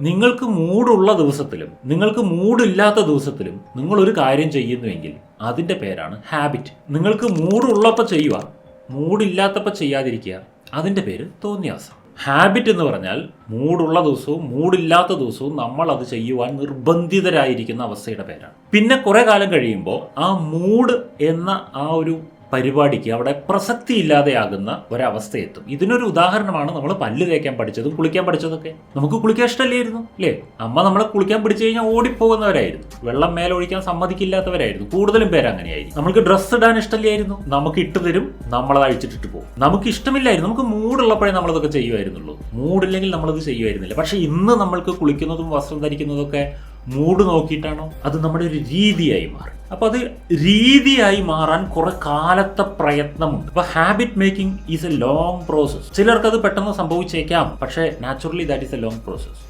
നിങ്ങൾക്ക് മൂടുള്ള ദിവസത്തിലും നിങ്ങൾക്ക് മൂടില്ലാത്ത ദിവസത്തിലും നിങ്ങൾ ഒരു കാര്യം ചെയ്യുന്നുവെങ്കിൽ അതിന്റെ പേരാണ് ഹാബിറ്റ് നിങ്ങൾക്ക് മൂടുള്ളപ്പോൾ ചെയ്യുക മൂടില്ലാത്തപ്പോൾ ചെയ്യാതിരിക്കുക അതിന്റെ പേര് തോന്നിയാസം. ഹാബിറ്റ് എന്ന് പറഞ്ഞാൽ മൂടുള്ള ദിവസവും മൂടില്ലാത്ത ദിവസവും നമ്മൾ അത് ചെയ്യുവാൻ നിർബന്ധിതരായിരിക്കുന്ന അവസ്ഥയുടെ പേരാണ്. പിന്നെ കുറേ കാലം കഴിയുമ്പോൾ ആ മൂഡ് എന്ന ആ ഒരു പരിപാടിക്ക് അവിടെ പ്രസക്തി ഇല്ലാതെയാകുന്ന ഒരവസ്ഥ എത്തും ഇതിനൊരു ഉദാഹരണമാണ് നമ്മൾ പല്ല് തേക്കാൻ പഠിച്ചതും കുളിക്കാൻ പഠിച്ചതൊക്കെ. നമുക്ക് കുളിക്കാൻ ഇഷ്ടമല്ലായിരുന്നു അല്ലേ? അമ്മ നമ്മളെ കുളിക്കാൻ പിടിച്ചു കഴിഞ്ഞാൽ ഓടിപ്പോകുന്നവരായിരുന്നു. വെള്ളം മേലൊഴിക്കാൻ സമ്മതിക്കില്ലാത്തവരായിരുന്നു. കൂടുതലും പേര് അങ്ങനെയായിരുന്നു നമുക്ക് ഡ്രസ്സ് ഇടാൻ ഇഷ്ടമില്ലായിരുന്നു. നമുക്ക് ഇട്ട് തരും നമ്മളത് അഴിച്ചിട്ടിട്ട് പോകും. നമുക്ക് ഇഷ്ടമില്ലായിരുന്നു. നമുക്ക് മൂടുള്ളപ്പോഴേ നമ്മളതൊക്കെ ചെയ്യുമായിരുന്നുള്ളൂ. മൂടില്ലെങ്കിൽ നമ്മളത് ചെയ്യുമായിരുന്നില്ല. പക്ഷെ ഇന്ന് നമ്മൾക്ക് കുളിക്കുന്നതും വസ്ത്രം ധരിക്കുന്നതൊക്കെ മൂഡ് നോക്കിയിട്ടാണോ? അത് നമ്മുടെ ഒരു രീതിയായി മാറി. അപ്പൊ അത് രീതിയായി മാറാൻ കുറെ കാലത്തെ പ്രയത്നമുണ്ട്. അപ്പൊ habit making is a long process ചിലർക്ക് അത് പെട്ടെന്ന് സംഭവിച്ചേക്കാം പക്ഷേ naturally that is a long process